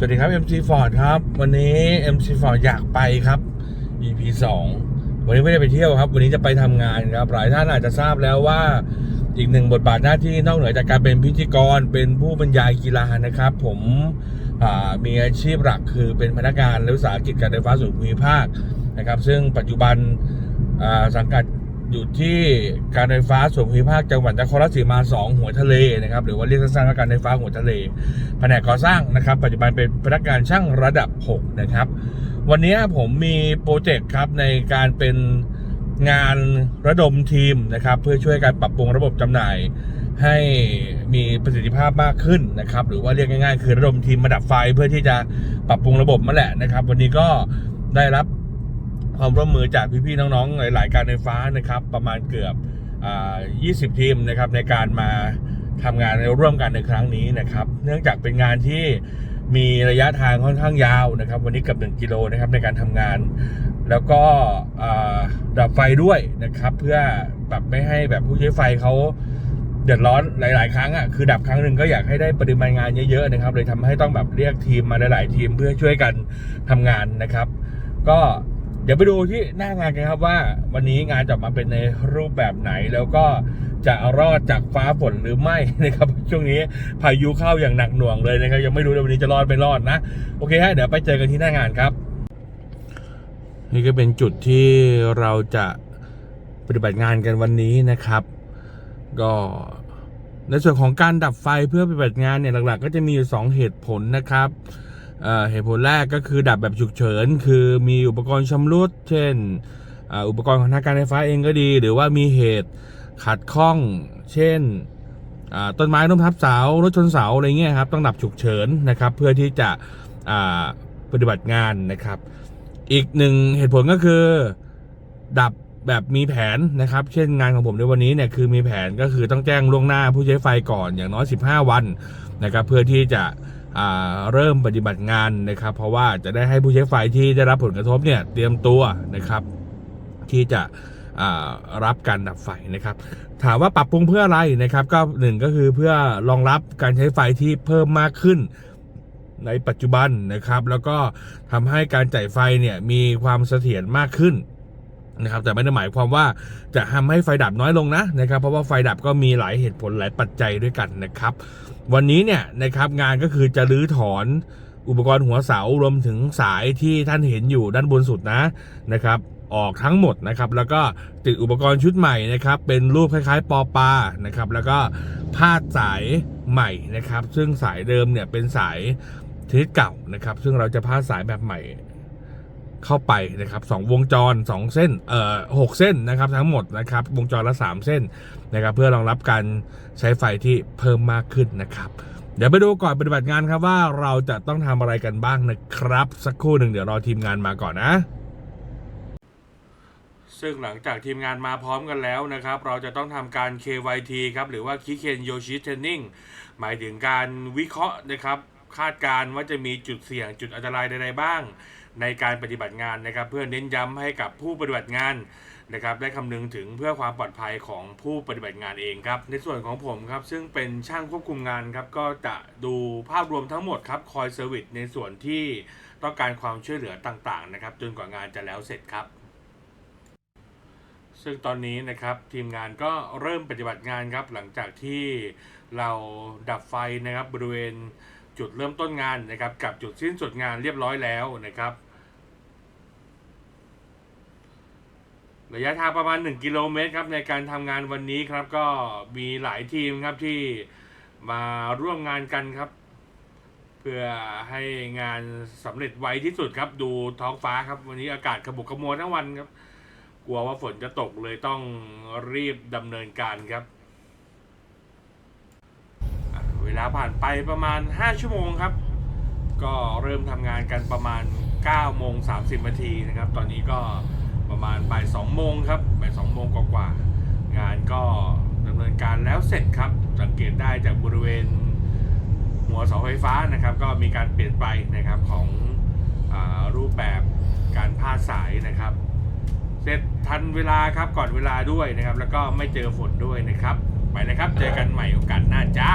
สวัสดีครับ MC Ford ครับ วันนี้ MC Ford อยากไปครับ EP 2 วันนี้ไม่ได้ไปเที่ยวครับ วันนี้จะไปทำงานครับ หลายท่านอาจจะทราบแล้วว่าอีกหนึ่งบทบาทหน้าที่นอกเหนือจากการเป็นพิธีกรเป็นผู้บรรยายกีฬานะครับ ผมมีอาชีพหลักคือเป็นพนักงานรัฐวิสาหกิจการไฟฟ้าส่วนภูมิภาคนะครับ ซึ่งปัจจุบันสังกัด อยู่ที่การไฟฟ้าส่วนภูมิภาคจังหวัดนครราชสีมา 2 หัวทะเลนะครับหรือว่าเรียกสั้นๆว่าการไฟฟ้าหัวทะเล แผนกก่อสร้างนะครับ ปัจจุบันเป็นพนักงานช่างระดับ 6 นะครับ วันนี้ผมมีโปรเจกต์ครับในการเป็นงานระดมทีมนะครับ เพื่อช่วยการปรับปรุงระบบจำหน่าย ให้มีประสิทธิภาพมากขึ้นนะครับ หรือว่าเรียกง่ายๆ คือระดมทีมมาดับไฟเพื่อที่จะปรับปรุงระบบนั่นแหละนะครับ วันนี้ก็ได้รับ ความร่วมมือจากพี่ๆน้องๆหลาย ๆ การไฟฟ้านะครับ ประมาณเกือบอ20 ทีมนะครับในการมาทำงานร่วมกันในครั้งนี้นะครับ เนื่องจากเป็นงานที่มีระยะทางค่อนข้างยาวนะครับ วันนี้เกับ1กิโลนะครับในการทำงาน แล้วก็ดับไฟด้วยนะครับ เพื่อแบบไม่ให้แบบผู้ใช้ไฟเขาเดือดร้อนหลาย ๆ ครั้งอะคือดับครั้งหนึ่งก็อยากให้ได้ปริมาณงานเยอะ ๆ นะครับ เลยทำให้ต้องแบบเรียกทีมมาหลาย ๆ ทีมเพื่อช่วยกันทำงานนะครับ ก็ ดี๋ยวไปดูที่หน้างานกันครับว่า วันนี้งานจะมาเป็นในรูปแบบไหนแล้วก็จะรอดจากฟ้าฝนหรือไม่นะครับ ช่วงนี้พายุเข้าอย่างหนักหน่วงเลยนะครับ ยังไม่รู้เลยวันนี้จะรอดไม่รอดนะ โอเคฮะเดี๋ยวไปเจอกันที่หน้างานครับ นี่ก็เป็นจุดที่เราจะปฏิบัติงานกันวันนี้นะครับ ก็ในส่วนของการดับไฟเพื่อปฏิบัติงานเนี่ยหลัก ๆ ก็จะมีอยู่สองเหตุผลนะครับ เหตุผลแรกก็คือดับแบบฉุกเฉิน คือมีอุปกรณ์ชำรุด เช่น อุปกรณ์ของทางการไฟฟ้าเองก็ดี หรือว่ามีเหตุขัดข้อง เช่นต้นไม้ล้มทับเสารถชนเสาอะไรเงี้ยครับต้องดับฉุกเฉินนะครับ เพื่อที่จะปฏิบัติงานนะครับ อีกหนึ่งเหตุผลก็คือดับแบบมีแผนนะครับ เช่นงานของผมในวันนี้เนี่ยคือมีแผนก็คือต้องแจ้งล่วงหน้าผู้ใช้ไฟก่อนอย่างน้อย 15 วันนะครับ เพื่อที่จะ เริ่มปฏิบัติงานนะครับ เพราะว่าจะได้ให้ผู้ใช้ไฟที่ได้รับผลกระทบเนี่ยเตรียมตัวนะครับ ที่จะรับการดับไฟนะครับ ถามว่าปรับปรุงเพื่ออะไรนะครับ ก็หนึ่งก็คือเพื่อรองรับการใช้ไฟที่เพิ่มมากขึ้นในปัจจุบันนะครับ แล้วก็ทำให้การจ่ายไฟเนี่ยมีความเสถียรมากขึ้น นะครับแต่ไม่ได้หมายความว่าจะทำให้ไฟดับน้อยลงนะนะครับเพราะว่าไฟดับก็มีหลายเหตุผลหลายปัจจัยด้วยกันนะครับ วันนี้เนี่ยนะครับงานก็คือจะรื้อถอนอุปกรณ์หัวเสารวมถึงสายที่ท่านเห็นอยู่ด้านบนสุดนะนะครับออกทั้งหมดนะครับแล้วก็ติดอุปกรณ์ชุดใหม่นะครับเป็นรูปคล้ายๆ ปอปานะครับแล้วก็พาดสายใหม่นะครับ ซึ่งสายเดิมเนี่ยเป็นสายชนิดเก่านะครับ ซึ่งเราจะพาดสายแบบใหม่ เข้าไปนะครับสองวงจรสองเส้นเอ่อหกเส้นนะครับทั้งหมดนะครับวงจรละสามเส้นนะครับเพื่อรองรับการใช้ไฟที่เพิ่มมากขึ้นนะครับเดี๋ยวไปดูก่อนปฏิบัติงานครับว่าเราจะต้องทำอะไรกันบ้างนะครับ สักครู่หนึ่งเดี๋ยวรอทีมงานมาก่อนนะ ซึ่งหลังจากทีมงานมาพร้อมกันแล้วนะครับ เราจะต้องทำการ KYT ครับหรือว่าคิเคนโยชิเทรนนิ่งหมายถึงการวิเคราะห์นะครับ คาดการณ์ว่าจะมีจุดเสี่ยงจุดอันตรายใดๆบ้าง ในการปฏิบัติงานนะครับ เพื่อเน้นย้ำให้กับผู้ปฏิบัติงานนะครับ ได้คำนึงถึงเพื่อความปลอดภัยของผู้ปฏิบัติงานเองครับ ในส่วนของผมครับ ซึ่งเป็นช่างควบคุมงานครับ ก็จะดูภาพรวมทั้งหมดครับคอยเซอร์วิสในส่วนที่ต้องการความช่วยเหลือต่างๆนะครับ จนกว่างานจะแล้วเสร็จครับ ซึ่งตอนนี้นะครับทีมงานก็เริ่มปฏิบัติงานครับ หลังจากที่เราดับไฟนะครับบริเวณจุดเริ่มต้นงานนะครับ กับจุดสิ้นสุดงานเรียบร้อยแล้วนะครับ ระยะทางประมาณ 1 กิโลเมตรครับในการทำงานวันนี้ครับก็มีหลายทีมครับที่มาร่วมงานกันครับ เพื่อให้งานสำเร็จไวที่สุดครับดูท้องฟ้าครับ วันนี้อากาศขมุกขมัวทั้งวันครับ กลัวว่าฝนจะตกเลยต้องรีบดำเนินการครับ เวลาผ่านไปประมาณ 5 ชั่วโมงครับ ก็เริ่มทำงานกันประมาณ9โมง30นาทีนะครับ ตอนนี้ก็ ประมาณบ่าย2โมงครับบ่าย2โมงกว่าๆงานก็ดำเนินการแล้วเสร็จครับ สังเกตได้จากบริเวณหัวเสาไฟฟ้านะครับ ก็มีการเปลี่ยนไปนะครับของอรูปแบบการพาดสายนะครับ เสร็จทันเวลาครับก่อนเวลาด้วยนะครับ แล้วก็ไม่เจอฝนด้วยนะครับ ไปเลยครับ เจอกันใหม่โอกาสหน้าจ้า